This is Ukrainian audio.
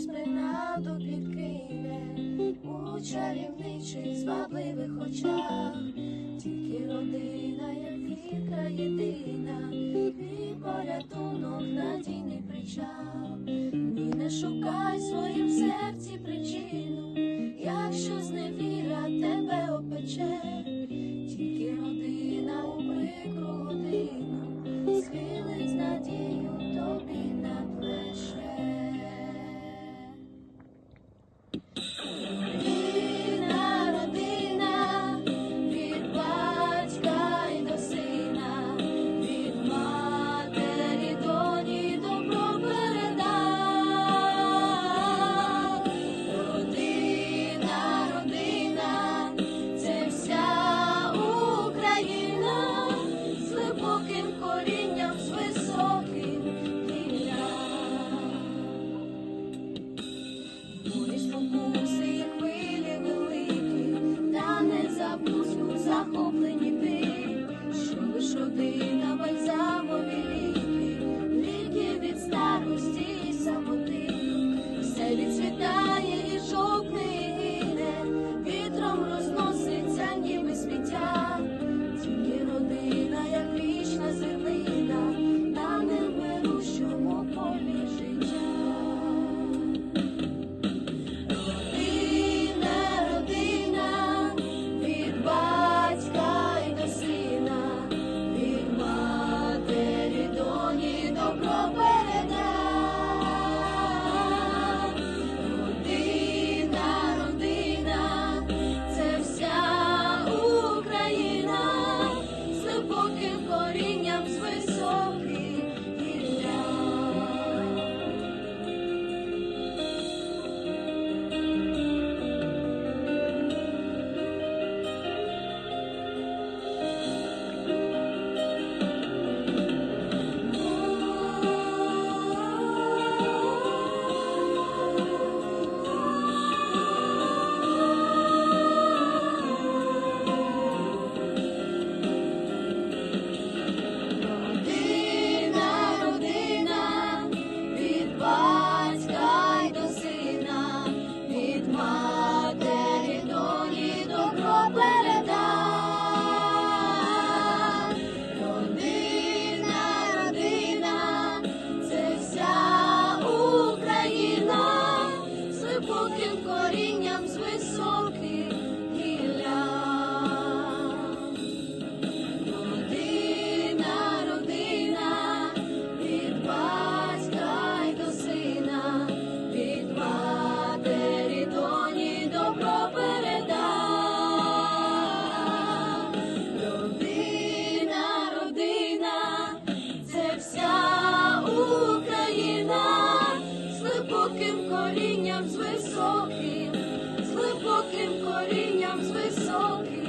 хтось принаду підкине у чарівничих звабливих очах, тільки родина, як вірка єдина, і порятунок надійний причал. і не шукай в своїм серці причину, якщо зневіра тебе опече, тільки родина. високим, з глибоким корінням з високим.